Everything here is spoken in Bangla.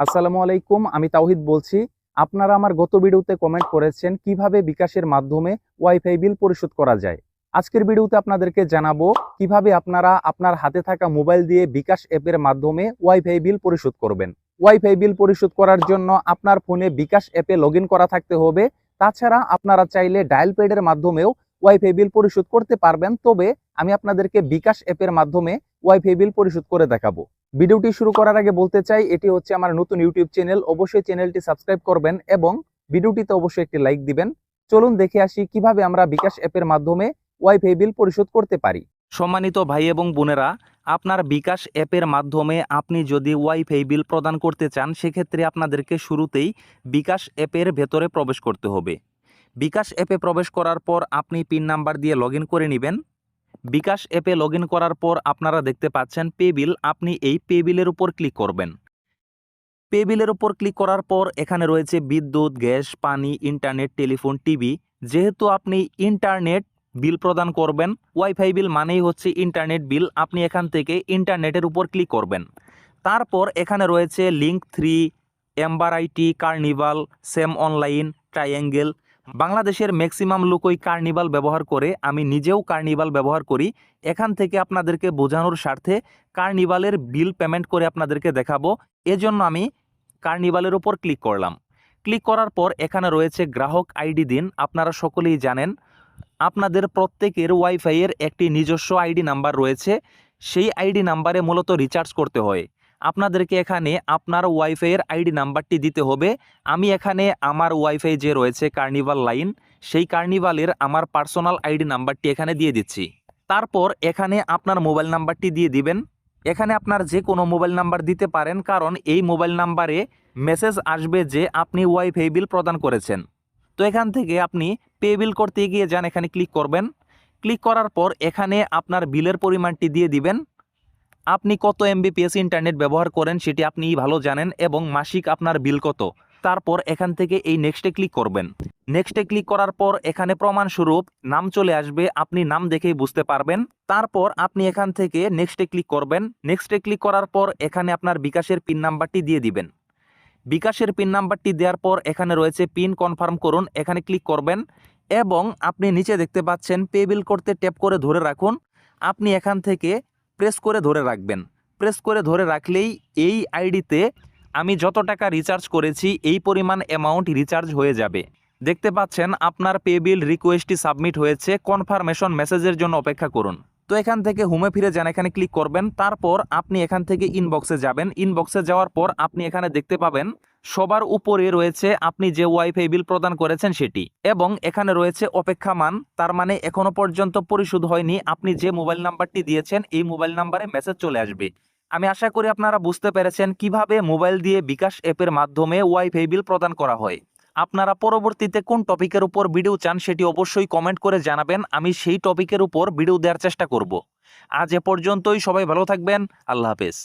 আসসালামু আলাইকুম, আমি তাওহিদ বলছি। আপনারা আমার গত ভিডিওতে কমেন্ট করেছেন কীভাবে বিকাশের মাধ্যমে ওয়াইফাই বিল পরিশোধ করা যায়। আজকের ভিডিওতে আপনাদেরকে জানাব কীভাবে আপনারা আপনার হাতে থাকা মোবাইল দিয়ে বিকাশ অ্যাপের মাধ্যমে ওয়াইফাই বিল পরিশোধ করবেন। ওয়াইফাই বিল পরিশোধ করার জন্য আপনার ফোনে বিকাশ অ্যাপে লগ করা থাকতে হবে। তাছাড়া আপনারা চাইলে ডায়াল প্যাডের মাধ্যমেও ওয়াইফাই বিল পরিশোধ করতে পারবেন। তবে আমি আপনাদেরকে বিকাশ অ্যাপের মাধ্যমে ওয়াইফাই বিল পরিশোধ করে দেখাবো। ভিডিওটি শুরু করার আগে বলতে চাই, এটি হচ্ছে আমার নতুন ইউটিউব চ্যানেল অবশ্যই চ্যানেলটি সাবস্ক্রাইব করবেন এবং ভিডিওটিতে অবশ্যই একটি লাইক দিবেন। চলুন দেখে আসি কীভাবে আমরা বিকাশ অ্যাপের মাধ্যমে ওয়াইফাই বিল পরিশোধ করতে পারি। সম্মানিত ভাই এবং বোনেরা, আপনার বিকাশ অ্যাপের মাধ্যমে আপনি যদি ওয়াইফাই বিল প্রদান করতে চান, সেক্ষেত্রে আপনাদেরকে শুরুতেই বিকাশ অ্যাপের ভেতরে প্রবেশ করতে হবে। বিকাশ অ্যাপে প্রবেশ করার পর আপনি পিন নাম্বার দিয়ে লগ করে নেবেন। বিকাশ অ্যাপে লগ করার পর আপনারা দেখতে পাচ্ছেন পে বিল আপনি এই পে বিলের উপর ক্লিক করবেন। পে বিলের উপর ক্লিক করার পর এখানে রয়েছে বিদ্যুৎ, গ্যাস, পানি, ইন্টারনেট, টেলিফোন, টিভি। যেহেতু আপনি ইন্টারনেট বিল প্রদান করবেন ওয়াইফাই বিল মানেই হচ্ছে ইন্টারনেট বিল। আপনি এখান থেকে ইন্টারনেটের উপর ক্লিক করবেন। তারপর এখানে রয়েছে Link three Amber IT Carnival Sam Online Triangle বাংলাদেশের ম্যাক্সিমাম লোকই কার্নিভাল ব্যবহার করে, আমি নিজেও কার্নিভাল ব্যবহার করি। এখান থেকে আপনাদেরকে বোঝানোর স্বার্থে কার্নিভালের বিল পেমেন্ট করে আপনাদেরকে দেখাবো। এজন্য আমি কার্নিভালের ওপর ক্লিক করলাম। ক্লিক করার পর এখানে রয়েছে গ্রাহক আইডি দিন। আপনারা সকলেই জানেন, আপনাদের প্রত্যেকের ওয়াইফাইয়ের একটি নিজস্ব আইডি নাম্বার রয়েছে। সেই আইডি নাম্বারে মূলত রিচার্জ করতে হয়। আপনাদেরকে এখানে আপনার ওয়াইফাইয়ের আইডি নাম্বারটি দিতে হবে। আমি এখানে আমার ওয়াইফাই যে রয়েছে কার্নিভাল লাইন, সেই কার্নিভালের আমার পার্সোনাল আইডি নাম্বারটি এখানে দিয়ে দিচ্ছি। তারপর এখানে আপনার মোবাইল নাম্বারটি দিয়ে দিবেন। এখানে আপনার যে কোনো মোবাইল নাম্বার দিতে পারেন, কারণ এই মোবাইল নাম্বারে মেসেজ আসবে যে আপনি ওয়াইফাই বিল প্রদান করেছেন। তো এখান থেকে আপনি পে বিল করতে গিয়ে যান, এখানে ক্লিক করবেন। ক্লিক করার পর এখানে আপনার বিলের পরিমাণটি দিয়ে দিবেন। আপনি কত এমবিপিএস ইন্টারনেট ব্যবহার করেন সেটি আপনি ভালো জানেন এবং মাসিক আপনার বিল কত। তারপর এখান থেকে এই নেক্সটে ক্লিক করবেন। নেক্সটে ক্লিক করার পর এখানে প্রমাণস্বরূপ নাম চলে আসবে, আপনি নাম দেখেই বুঝতে পারবেন। তারপর আপনি এখান থেকে নেক্সটে ক্লিক করবেন। নেক্সটে ক্লিক করার পর এখানে আপনার বিকাশের পিন নাম্বারটি দিয়ে দিবেন। বিকাশের পিন নাম্বারটি দেওয়ার পর এখানে রয়েছে পিন কনফার্ম করুন, এখানে ক্লিক করবেন এবং আপনি নিচে দেখতে পাচ্ছেন পে বিল করতে ট্যাপ করে ধরে রাখুন। আপনি এখান থেকে প্রেস করে ধরে রাখবেন। প্রেস করে ধরে রাখলেই এই আইডিতে আমি যত টাকা রিচার্জ করেছি, এই পরিমাণ অ্যামাউন্ট রিচার্জ হয়ে যাবে। দেখতে পাচ্ছেন, আপনার পেবিল রিকোয়েস্টটি সাবমিট হয়েছে। কনফার্মেশন মেসেজের জন্য অপেক্ষা করুন। তো এখান থেকে হোমে ফিরে যান, এখানে ক্লিক করবেন, তারপর আপনি এখান থেকে ইনবক্সে যাবেন। ইনবক্সে যাওয়ার পর আপনি এখানে দেখতে পাবেন, সবার উপরে রয়েছে আপনি যে ওয়াইফাই বিল প্রদান করেছেন সেটি এবং এখানে রয়েছে অপেক্ষামান, তার মানে এখনও পর্যন্ত পরিশোধ হয়নি। আপনি যে মোবাইল নাম্বারটি দিয়েছেন, এই মোবাইল নাম্বারে মেসেজ চলে আসবে। আমি আশা করি আপনারা বুঝতে পেরেছেন কীভাবে মোবাইল দিয়ে বিকাশ অ্যাপের মাধ্যমে ওয়াইফাই বিল প্রদান করা হয়। আপনারা পরবর্তীতে কোন টপিকের উপর ভিডিও চান সেটি অবশ্যই কমেন্ট করে জানাবেন। আমি সেই টপিকের উপর ভিডিও দেওয়ার চেষ্টা করব। আজ এ পর্যন্তই, সবাই ভালো থাকবেন। আল্লাহ হাফেজ।